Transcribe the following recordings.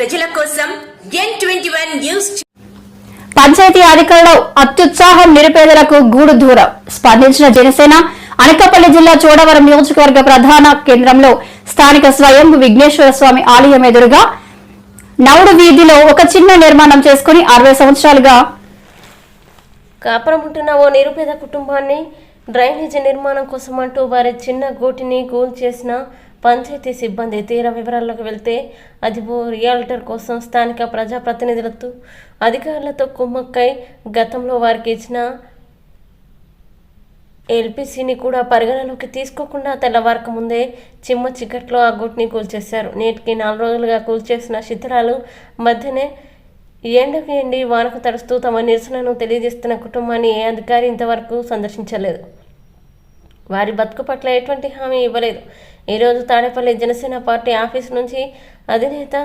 ప్రజల కోసం ఎన్ ట్వంటీ పంచాయతీ అధికారుల అత్యుత్సాహం నిరుపేదలకు గూడు దూరం. స్పందించిన జనసేన అనకాపల్లి జిల్లా చోడవరం నియోజకవర్గ ప్రధాన కేంద్రంలో స్థానిక స్వయం విఘ్నేశ్వర స్వామి ఆలయం ఎదురుగా నవుడు వీధిలో ఒక చిన్న నిర్మాణం చేసుకుని అరవై సంవత్సరాలుగా కాపురం ఉంటున్న ఓ నిరుపేద కుటుంబాన్ని డ్రైనేజీ నిర్మాణం కోసం అంటూ వారి చిన్న గోటిని గోల్ చేసిన పంచాయతీ సిబ్బంది తీర వివరాల్లోకి వెళ్తే అది ఓ రియాల్టర్ కోసం స్థానిక ప్రజాప్రతినిధులతో అధికారులతో కుమ్మక్కై గతంలో వారికి ఇచ్చిన ఎల్పిసిని కూడా పరిగణలోకి తీసుకోకుండా తెల్లవారక ముందే చిమ్మ చిక్కట్లో ఆ గుట్ని కూల్చేశారు. నేటికి నాలుగు రోజులుగా కూల్చేసిన శిథిలాలు మధ్యనే ఎండకు ఎండి వానకు తడుస్తూ తమ నిరసనను తెలియజేస్తున్న కుటుంబాన్ని ఏ అధికారి ఇంతవరకు సందర్శించలేదు. వారి బతుకు పట్ల ఎటువంటి హామీ ఇవ్వలేదు. ఈరోజు తాడేపల్లి జనసేన పార్టీ ఆఫీస్ నుంచి అధినేత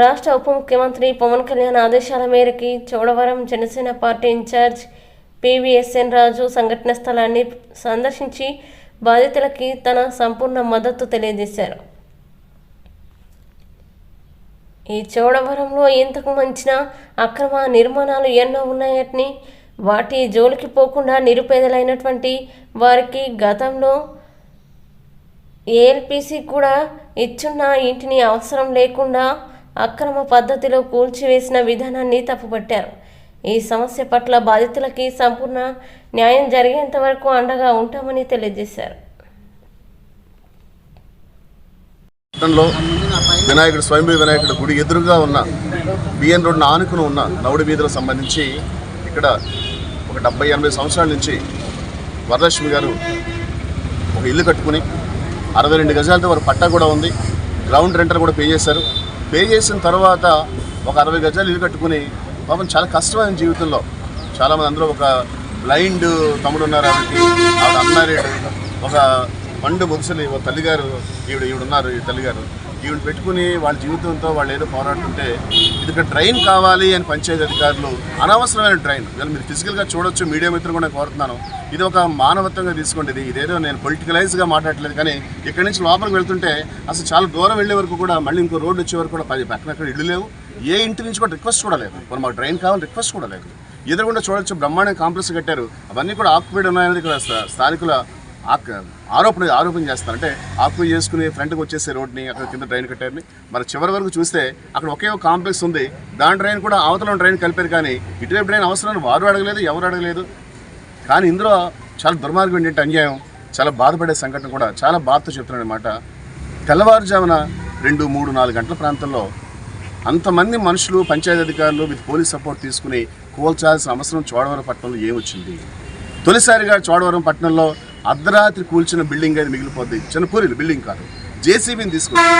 రాష్ట్ర ఉప ముఖ్యమంత్రి పవన్ కళ్యాణ్ ఆదేశాల మేరకి Chodavaram Janasena party incharge PVSN Raju సంఘటన స్థలాన్ని సందర్శించి బాధితులకి తన సంపూర్ణ మద్దతు తెలియజేశారు. ఈ చోడవరంలో ఇంతకు మంచిన అక్రమ నిర్మాణాలు ఎన్నో ఉన్నాయని వాటి జోలికి పోకుండా నిరుపేదలైనటువంటి వారికి గతంలో ఏఎల్పిసి కూడా ఇచ్చున్న ఇంటిని అవసరం లేకుండా అక్రమ పద్ధతిలో కూల్చివేసిన విధానాన్ని తప్పుపట్టారు. ఈ సమస్య పట్ల బాధితులకి సంపూర్ణ న్యాయం జరిగేంత వరకు అండగా ఉంటామని తెలియజేశారు. వినాయకుడు స్వయంభూ వినాయకుడు గుడి ఎదురుగా ఉన్న బిఎన్ రోడ్డున ఆనుకుని ఉన్న నవుడి వీధులకు సంబంధించి ఇక్కడ ఒక డెబ్బై ఎనభై సంవత్సరాల నుంచి వరలక్ష్మి గారు ఒక ఇల్లు కట్టుకుని అరవై రెండు గజాలతో వారు పట్టా కూడా ఉంది. గ్రౌండ్ రెంటర్ కూడా పే చేశారు. పే చేసిన తర్వాత ఒక అరవై గజాలు ఇల్లు కట్టుకుని పాపం చాలా కష్టమైన జీవితంలో చాలామంది అందరూ ఒక బ్లైండ్ తమ్ముడు ఉన్నారు ఆవిడకి. ఆవిడ అన్నారు ఒక పండు ముదుసలి ఒక తల్లిగారు ఈవిడ ఈవిడ ఉన్నారు ఈ తల్లిగారు. ఈవిడ పెట్టుకుని వాళ్ళ జీవితంతో వాళ్ళు ఏదో పోరాడుతుంటే ఇది ఇక్కడ ట్రైన్ కావాలి అని పంచాయతీ అధికారులు అనవసరమైన ట్రైన్. ఇవాళ మీరు ఫిజికల్గా చూడొచ్చు మీడియా మిత్రులు కూడా కోరుతున్నాను. ఇది ఒక మానవత్వంగా తీసుకోండి. ఇది ఇదేదో నేను పొలిటికలైజ్గా మాట్లాడలేదు కానీ ఇక్కడి నుంచి లోపలికి వెళ్తుంటే అసలు చాలా దూరం వెళ్ళే వరకు కూడా మళ్ళీ ఇంకో రోడ్డు వచ్చే వరకు కూడా పది పక్కన అక్కడ ఇళ్ళు లేవు. ఏ ఇంటి నుంచి కూడా రిక్వెస్ట్ కూడా లేదు. మరి మాకు ట్రైన్ కావాలి రిక్వెస్ట్ కూడా లేదు. ఎదురుగుండా చూడొచ్చు బ్రహ్మాండ కాంప్లెక్స్ కట్టారు. అవన్నీ కూడా ఆక్యుపైడ్ ఉన్నాయనేది ఇక్కడ స్థానికుల ఆరోపణ ఆరోపణ చేస్తారంటే ఆకు చేసుకుని ఫ్రంట్కి వచ్చేసే రోడ్ని అక్కడ కింద ట్రైన్ కట్టారని మరి చివరి వరకు చూస్తే అక్కడ ఒకే ఒక కాంప్లెక్స్ ఉంది. దాని ట్రైన్ కూడా అవతల డ్రైన్ ట్రైన్ కలిపారు కానీ ఇటువైపు డ్రైన్ అవసరం వారు అడగలేదు ఎవరు అడగలేదు. కానీ ఇందులో చాలా దుర్మార్గం ఏంటంటే అన్యాయం చాలా బాధపడే సంఘటన కూడా చాలా బాధతో చెప్తున్నాను అనమాట తెల్లవారుజామున రెండు మూడు నాలుగు గంటల ప్రాంతంలో అంతమంది మనుషులు పంచాయతీ అధికారులు విత్ పోలీస్ సపోర్ట్ తీసుకుని కూల్చాల్సిన అవసరం చోడవరం పట్టణంలో ఏమొచ్చింది? తొలిసారిగా చోడవరం పట్టణంలో అర్ధరాత్రి కూల్చిన బిల్డింగ్ అది మిగిలిపోద్ది. చిన్నపూరిలు బిల్డింగ్ కాదు. జేసీబీని తీసుకొచ్చి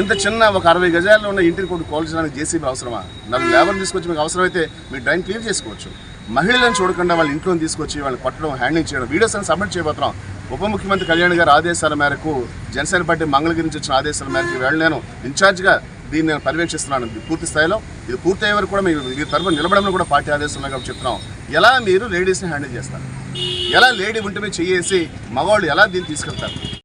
ఇంత చిన్న ఒక అరవై గజాల్లో ఉన్న ఇంటిని కొట్టు కోల్చడానికి జేసీబీ అవసరమా? నలుగు లేబర్ తీసుకొచ్చి మీకు అవసరమైతే మీరు డ్రైన్ క్లియర్ చేసుకోవచ్చు. మహిళలను చూడకుండా వాళ్ళ ఇంట్లో తీసుకొచ్చి వాళ్ళని కొట్టడం హ్యాండింగ్ చేయడం వీడియోస్ అని సబ్మిట్ చేయబోతున్నాం. ఉప ముఖ్యమంత్రి కళ్యాణ్ గారి ఆదేశాల మేరకు జనసేన పార్టీ మంగళగిరి నుంచి వచ్చిన ఆదేశాల మేరకు వేళ నేను ఇన్ఛార్జ్గా దీన్ని నేను పర్యవేక్షిస్తున్నాను. పూర్తి స్థాయిలో ఇది పూర్తి అయ్యే వరకు కూడా మీరు మీ తరఫున నిలబడంలో కూడా పార్టీ ఆదేశంలో కాబట్టి చెప్తున్నాం. ఎలా మీరు లేడీస్ని హ్యాండిల్ చేస్తారు? ఎలా లేడీ ఉంటమే మీద చేసి మగవాళ్ళు ఎలా దీన్ని తీసుకెళ్తారు?